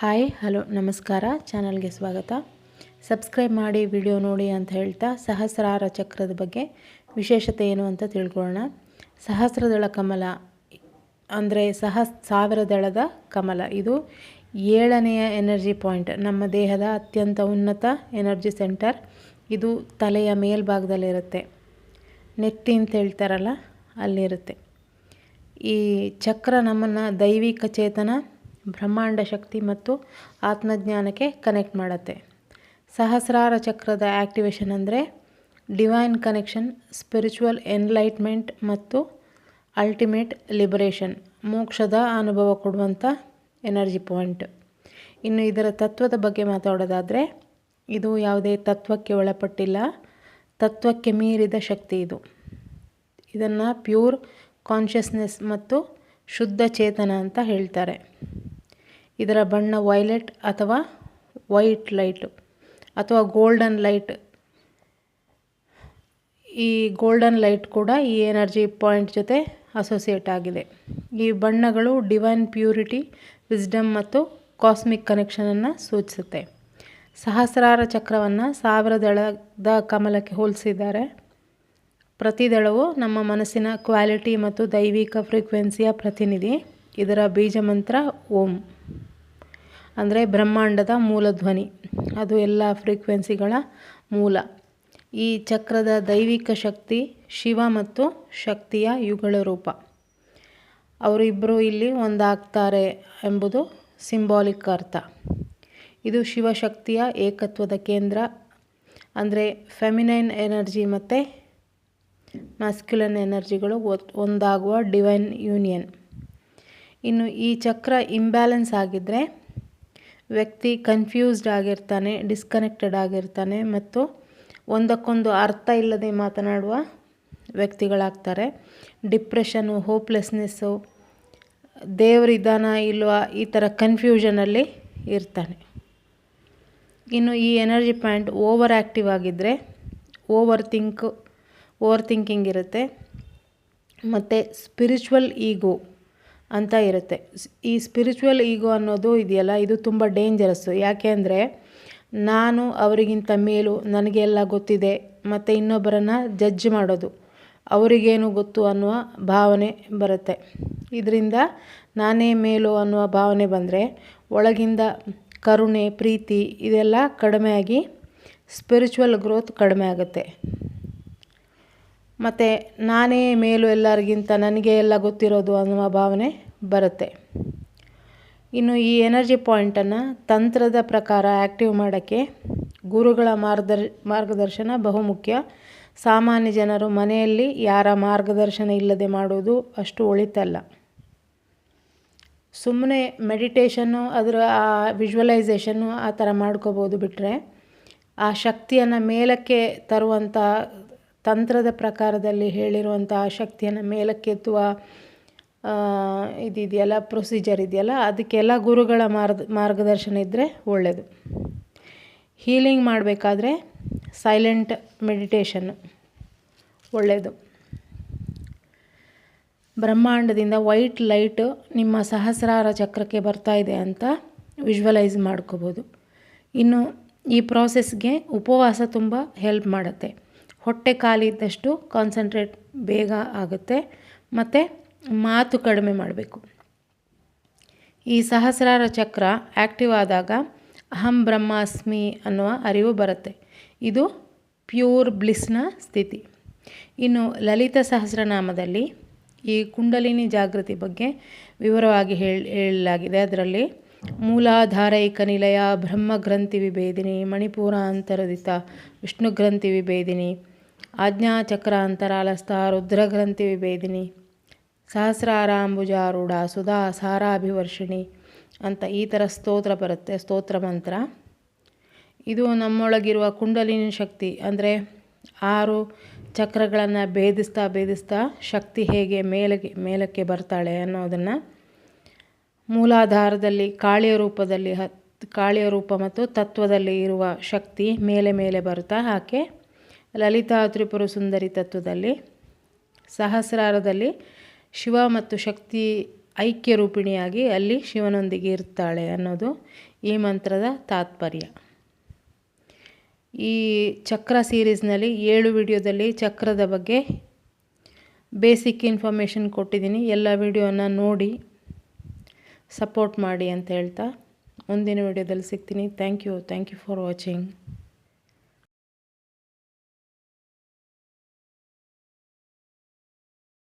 Hi, hello, ನಮಸ್ಕಾರ. ಚಾನಲ್ಗೆ ಸ್ವಾಗತ. ಸಬ್ಸ್ಕ್ರೈಬ್ ಮಾಡಿ, ವಿಡಿಯೋ ನೋಡಿ ಅಂತ ಹೇಳ್ತಾ ಸಹಸ್ರಾರ ಚಕ್ರದ ಬಗ್ಗೆ ವಿಶೇಷತೆ ಏನು ಅಂತ ತಿಳ್ಕೊಳ್ಳೋಣ. ಸಹಸ್ರದಳ ಕಮಲ, ಅಂದರೆ ಸಹ ಸಾವಿರದಳದ ಕಮಲ. ಇದು ಏಳನೆಯ ಎನರ್ಜಿ ಪಾಯಿಂಟ್. ನಮ್ಮ ದೇಹದ ಅತ್ಯಂತ ಉನ್ನತ ಎನರ್ಜಿ ಸೆಂಟರ್. ಇದು ತಲೆಯ ಮೇಲ್ಭಾಗದಲ್ಲಿರುತ್ತೆ. ನೆತ್ತಿ ಅಂತ ಹೇಳ್ತಾರಲ್ಲ, ಅಲ್ಲಿರುತ್ತೆ. ಈ ಚಕ್ರ ನಮ್ಮನ್ನು ದೈವಿಕ ಚೇತನ ಬ್ರಹ್ಮಾಂಡ ಶಕ್ತಿ ಮತ್ತು ಆತ್ಮಜ್ಞಾನಕ್ಕೆ ಕನೆಕ್ಟ್ ಮಾಡುತ್ತೆ. ಸಹಸ್ರಾರ ಚಕ್ರದ ಆ್ಯಕ್ಟಿವೇಶನ್ ಅಂದರೆ ಡಿವೈನ್ ಕನೆಕ್ಷನ್ ಸ್ಪಿರಿಚುವಲ್ ಎನ್ಲೈಟ್ಮೆಂಟ್ ಮತ್ತು ಅಲ್ಟಿಮೇಟ್ ಲಿಬರೇಷನ್ ಮೋಕ್ಷದ ಅನುಭವ ಕೊಡುವಂಥ ಎನರ್ಜಿ ಪಾಯಿಂಟ್ ಇನ್ನು ಇದರ ತತ್ವದ ಬಗ್ಗೆ ಮಾತಾಡೋದಾದರೆ, ಇದು ಯಾವುದೇ ತತ್ವಕ್ಕೆ ಒಳಪಟ್ಟಿಲ್ಲ, ತತ್ವಕ್ಕೆ ಮೀರಿದ ಶಕ್ತಿ ಇದು. ಇದನ್ನು ಪ್ಯೂರ್ ಕಾನ್ಷಿಯಸ್ನೆಸ್ ಮತ್ತು ಶುದ್ಧ ಚೇತನ ಅಂತ ಹೇಳ್ತಾರೆ. ಇದರ ಬಣ್ಣ ವೈಲೆಟ್ ಅಥವಾ ವೈಟ್ ಲೈಟ್ ಅಥವಾ ಗೋಲ್ಡನ್ ಲೈಟ್. ಈ ಗೋಲ್ಡನ್ ಲೈಟ್ ಕೂಡ ಈ ಎನರ್ಜಿ ಪಾಯಿಂಟ್ ಜೊತೆ ಅಸೋಸಿಯೇಟ್ ಆಗಿದೆ. ಈ ಬಣ್ಣಗಳು ಡಿವೈನ್ ಪ್ಯೂರಿಟಿ, ವಿಸ್ಡಮ್ ಮತ್ತು ಕಾಸ್ಮಿಕ್ ಕನೆಕ್ಷನನ್ನು ಸೂಚಿಸುತ್ತೆ. ಸಹಸ್ರಾರ ಚಕ್ರವನ್ನು ಸಾವಿರ ದಳದ ಕಮಲಕ್ಕೆ ಹೋಲಿಸಿದ್ದಾರೆ ಪ್ರತಿ ದಳವು ನಮ್ಮ ಮನಸ್ಸಿನ ಕ್ವಾಲಿಟಿ ಮತ್ತು ದೈವಿಕ ಫ್ರೀಕ್ವೆನ್ಸಿಯ ಪ್ರತಿನಿಧಿ. ಇದರ ಬೀಜ ಮಂತ್ರ ಓಂ. ಅಂದರೆ ಬ್ರಹ್ಮಾಂಡದ ಮೂಲ ಧ್ವನಿ. ಅದು ಎಲ್ಲ ಫ್ರೀಕ್ವೆನ್ಸಿಗಳ ಮೂಲ. ಈ ಚಕ್ರದ ದೈವಿಕ ಶಕ್ತಿ ಶಿವ ಮತ್ತು ಶಕ್ತಿಯ ಯುಗಳ ರೂಪ. ಅವರಿಬ್ಬರು ಇಲ್ಲಿ ಒಂದಾಗ್ತಾರೆ ಎಂಬುದು ಸಿಂಬಾಲಿಕ್ ಅರ್ಥ. ಇದು ಶಿವಶಕ್ತಿಯ ಏಕತ್ವದ ಕೇಂದ್ರ. ಅಂದರೆ ಫೆಮಿನೈನ್ ಎನರ್ಜಿ ಮತ್ತು ಮ್ಯಾಸ್ಕ್ಯುಲನ್ ಎನರ್ಜಿಗಳು ಒಂದಾಗುವ ಡಿವೈನ್ ಯೂನಿಯನ್ ಇನ್ನು ಈ ಚಕ್ರ ಇಂಬ್ಯಾಲೆನ್ಸ್ ಆಗಿದ್ದರೆ ವ್ಯಕ್ತಿ ಕನ್ಫ್ಯೂಸ್ಡ್ ಆಗಿರ್ತಾನೆ ಡಿಸ್ಕನೆಕ್ಟೆಡ್ ಆಗಿರ್ತಾನೆ ಮತ್ತು ಒಂದಕ್ಕೊಂದು ಅರ್ಥ ಇಲ್ಲದೆ ಮಾತನಾಡುವ ವ್ಯಕ್ತಿಗಳಾಗ್ತಾರೆ. ಡಿಪ್ರೆಷನ್ನು ಹೋಪ್ಲೆಸ್ನೆಸ್ಸು ದೇವರಿದ್ದಾನ ಇಲ್ವಾ ಈ ಥರ ಕನ್ಫ್ಯೂಷನಲ್ಲಿ ಇರ್ತಾನೆ. ಇನ್ನು ಈ ಎನರ್ಜಿ ಪಾಯಿಂಟ್ ಓವರ್ ಆ್ಯಕ್ಟಿವ್ ಆಗಿದ್ದರೆ ಓವರ್ ಥಿಂಕ್ ಓವರ್ ಥಿಂಕಿಂಗ್ ಇರುತ್ತೆ. ಮತ್ತು ಸ್ಪಿರಿಚುವಲ್ ಈಗೋ ಅಂತ ಇರುತ್ತೆ. ಈ ಸ್ಪಿರಿಚುವಲ್ ಈಗೋ ಅನ್ನೋದು ಇದೆಯಲ್ಲ, ಇದು ತುಂಬ ಡೇಂಜರಸ್ಸು ಯಾಕೆ ಅಂದರೆ, ನಾನು ಅವರಿಗಿಂತ ಮೇಲು ನನಗೆ ಎಲ್ಲ ಗೊತ್ತಿದೆ, ಮತ್ತು ಇನ್ನೊಬ್ಬರನ್ನು ಜಡ್ಜ್ ಮಾಡೋದು. ಅವರಿಗೇನು ಗೊತ್ತು ಅನ್ನುವ ಭಾವನೆ ಬರುತ್ತೆ. ಇದರಿಂದ ನಾನೇ ಮೇಲು ಅನ್ನುವ ಭಾವನೆ ಬಂದರೆ, ಒಳಗಿಂದ ಕರುಣೆ, ಪ್ರೀತಿ ಇದೆಲ್ಲ ಕಡಿಮೆಯಾಗಿ ಸ್ಪಿರಿಚುವಲ್ ಗ್ರೋತ್ ಕಡಿಮೆ ಆಗುತ್ತೆ. ಮತ್ತು ನಾನೇ ಮೇಲು ಎಲ್ಲರಿಗಿಂತ ನನಗೆ ಎಲ್ಲ ಗೊತ್ತಿರೋದು ಅನ್ನುವ ಭಾವನೆ ಬರುತ್ತೆ. ಇನ್ನು ಈ ಎನರ್ಜಿ ಪಾಯಿಂಟನ್ನು ತಂತ್ರದ ಪ್ರಕಾರ ಆ್ಯಕ್ಟಿವ್ ಮಾಡೋಕ್ಕೆ ಗುರುಗಳ ಮಾರ್ಗದರ್ ಮಾರ್ಗದರ್ಶನ ಬಹುಮುಖ್ಯ. ಸಾಮಾನ್ಯ ಜನರು ಮನೆಯಲ್ಲಿ ಯಾರ ಮಾರ್ಗದರ್ಶನ ಇಲ್ಲದೆ ಮಾಡೋದು ಅಷ್ಟು ಒಳಿತಲ್ಲ. ಸುಮ್ಮನೆ ಮೆಡಿಟೇಷನ್ನು ಅದರ ಆ ವಿಜುವಲೈಸೇಷನ್ನು ಆ ಥರ ಮಾಡ್ಕೋಬೋದು ಬಿಟ್ಟರೆ ಆ ಶಕ್ತಿಯನ್ನು ಮೇಲಕ್ಕೆ ತರುವಂಥ ತಂತ್ರದ ಪ್ರಕಾರದಲ್ಲಿ ಹೇಳಿರುವಂಥ ಆ ಶಕ್ತಿಯನ್ನು ಮೇಲಕ್ಕೆತ್ತುವ ಇದಿದೆಯಲ್ಲ ಪ್ರೊಸೀಜರ್ ಇದೆಯಲ್ಲ, ಅದಕ್ಕೆಲ್ಲ ಗುರುಗಳ ಮಾರ್ಗ, ಮಾರ್ಗದರ್ಶನ ಇದ್ದರೆ ಒಳ್ಳೆಯದು ಹೀಲಿಂಗ್ ಮಾಡಬೇಕಾದ್ರೆ ಸೈಲೆಂಟ್ ಮೆಡಿಟೇಷನ್ನು ಒಳ್ಳೆಯದು ಬ್ರಹ್ಮಾಂಡದಿಂದ ವೈಟ್ ಲೈಟ್ ನಿಮ್ಮ ಸಹಸ್ರಾರ ಚಕ್ರಕ್ಕೆ ಬರ್ತಾ ಇದೆ ಅಂತ ವಿಜುವಲೈಸ್ ಮಾಡ್ಕೋಬೋದು. ಇನ್ನು ಈ ಪ್ರಾಸೆಸ್ಗೆ ಉಪವಾಸ ತುಂಬ ಹೆಲ್ಪ್ ಮಾಡುತ್ತೆ. ಹೊಟ್ಟೆ ಖಾಲಿ ಇದ್ದಷ್ಟು ಕಾನ್ಸಂಟ್ರೇಟ್ ಬೇಗ ಆಗುತ್ತೆ. ಮತ್ತು ಮಾತು ಕಡಿಮೆ ಮಾಡಬೇಕು. ಈ ಸಹಸ್ರಾರ ಚಕ್ರ ಆ್ಯಕ್ಟಿವ್ ಆದಾಗ ಅಹಂ ಬ್ರಹ್ಮಾಸ್ಮಿ ಅನ್ನುವ ಅರಿವು ಬರುತ್ತೆ. ಇದು ಪ್ಯೂರ್ ಬ್ಲಿಸ್ನ ಸ್ಥಿತಿ. ಇನ್ನು ಲಲಿತ ಸಹಸ್ರನಾಮದಲ್ಲಿ ಈ ಕುಂಡಲಿನಿ ಜಾಗೃತಿ ಬಗ್ಗೆ ವಿವರವಾಗಿ ಹೇಳಿ, ಹೇಳಲಾಗಿದೆ. ಅದರಲ್ಲಿ ಮೂಲಾಧಾರೈಕ ನಿಲಯ, ಬ್ರಹ್ಮಗ್ರಂಥಿ ವಿಭೇದಿನಿ, ಮಣಿಪುರ ಅಂತರದಿತ ವಿಷ್ಣುಗ್ರಂಥಿ ವಿಭೇದಿನಿ ಆಜ್ಞಾಚಕ್ರ ರುದ್ರಗ್ರಂಥಿ ವಿಭೇದಿನಿ ಸಹಸ್ರಾರಾಂಬುಜಾರೂಢ ಸುಧಾ ಸಾರಾಭಿವರ್ಷಿಣಿ ಅಂತ ಈ ಥರ ಸ್ತೋತ್ರ ಬರುತ್ತೆ, ಸ್ತೋತ್ರ ಮಂತ್ರ. ಇದು ನಮ್ಮೊಳಗಿರುವ ಕುಂಡಲಿನಿ ಶಕ್ತಿ ಅಂದರೆ ಆರು ಚಕ್ರಗಳನ್ನು ಭೇದಿಸ್ತಾ ಭೇದಿಸ್ತಾ ಶಕ್ತಿ ಹೇಗೆ ಮೇಲಕ್ಕೆ ಮೇಲಕ್ಕೆ ಬರ್ತಾಳೆ ಅನ್ನೋದನ್ನು ಮೂಲಾಧಾರದಲ್ಲಿ ಕಾಳಿಯ ರೂಪದಲ್ಲಿ ಹತ್ ಕಾಳಿಯ ರೂಪ ಮತ್ತು ತತ್ವದಲ್ಲಿ ಇರುವ ಶಕ್ತಿ ಮೇಲೆ ಮೇಲೆ ಬರ್ತಾ ಆಕೆ ಲಲಿತಾ ತ್ರಿಪುರ ಸುಂದರಿ ತತ್ವದಲ್ಲಿ ಸಹಸ್ರಾರದಲ್ಲಿ ಶಿವ ಮತ್ತು ಶಕ್ತಿ ಐಕ್ಯ ರೂಪಿಣಿಯಾಗಿ ಅಲ್ಲಿ ಶಿವನೊಂದಿಗೆ ಇರ್ತಾಳೆ ಅನ್ನೋದು ಈ ಮಂತ್ರದ ತಾತ್ಪರ್ಯ. ಈ ಚಕ್ರ ಸೀರೀಸ್ನಲ್ಲಿ ಏಳು ವಿಡಿಯೋದಲ್ಲಿ ಚಕ್ರದ ಬಗ್ಗೆ ಬೇಸಿಕ್ ಇನ್ಫಾರ್ಮೇಷನ್ ಕೊಟ್ಟಿದ್ದೀನಿ. ಎಲ್ಲ ವಿಡಿಯೋನ ನೋಡಿ, ಸಪೋರ್ಟ್ ಮಾಡಿ ಅಂತ ಹೇಳ್ತಾ ಮುಂದಿನ ವಿಡಿಯೋದಲ್ಲಿ ಸಿಗ್ತೀನಿ. Thank you. Thank you for watching.